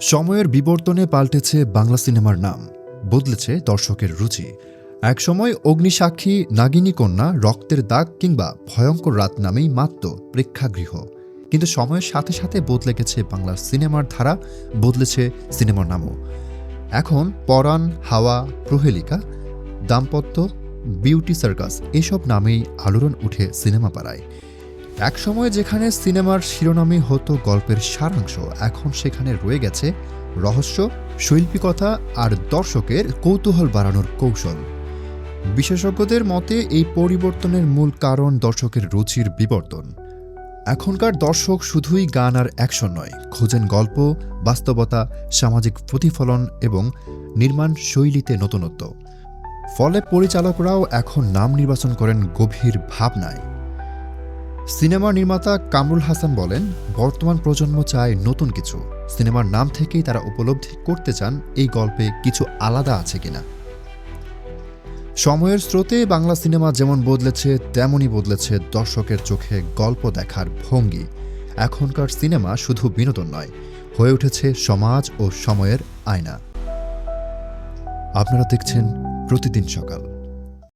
সময়ের বিবর্তনে পাল্টেছে বাংলা সিনেমার নাম, বদলেছে দর্শকের রুচি। একসময় অগ্নিসাক্ষী, নাগিনী কন্যা, রক্তের দাগ কিংবা ভয়ঙ্কর রাত নামেই মাত্র প্রেক্ষাগৃহ। কিন্তু সময়ের সাথে সাথে বদলে গেছে বাংলা সিনেমার ধারা, বদলেছে সিনেমার নামও। এখন পরাণ, হাওয়া, প্রহেলিকা, দাম্পত্য, বিউটি সার্কাস এসব নামেই আলোড়ন উঠে সিনেমা পাড়ায় একসময় যেখানে সিনেমার শিরোনামে হতো গল্পের সারাংশ, এখন সেখানে রয়ে গেছে রহস্য, শৈল্পিকতা আর দর্শকের কৌতূহল বাড়ানোর কৌশল। বিশেষজ্ঞদের মতে, এই পরিবর্তনের মূল কারণ দর্শকের রুচির বিবর্তন। এখনকার দর্শক শুধুই গান আর অ্যাকশন নয়, খোঁজেন গল্প, বাস্তবতা, সামাজিক প্রতিফলন এবং নির্মাণ শৈলীতে নতুনত্ব। ফলে পরিচালকরাও এখন নাম নির্বাচন করেন গভীর ভাবনায়। সিনেমা নির্মাতা কামরুল হাসান বলেন, বর্তমান প্রজন্ম চায় নতুন কিছু। সিনেমার নাম থেকেই তারা উপলব্ধি করতে চান এই গল্পে কিছু আলাদা আছে কিনা। সময়ের স্রোতে বাংলা সিনেমা যেমন বদলেছে, তেমনই বদলেছে দর্শকের চোখে গল্প দেখার ভঙ্গি। এখনকার সিনেমা শুধু বিনোদন নয়, হয়ে উঠেছে সমাজ ও সময়ের আয়না। আপনারা দেখছেন প্রতিদিন সকাল।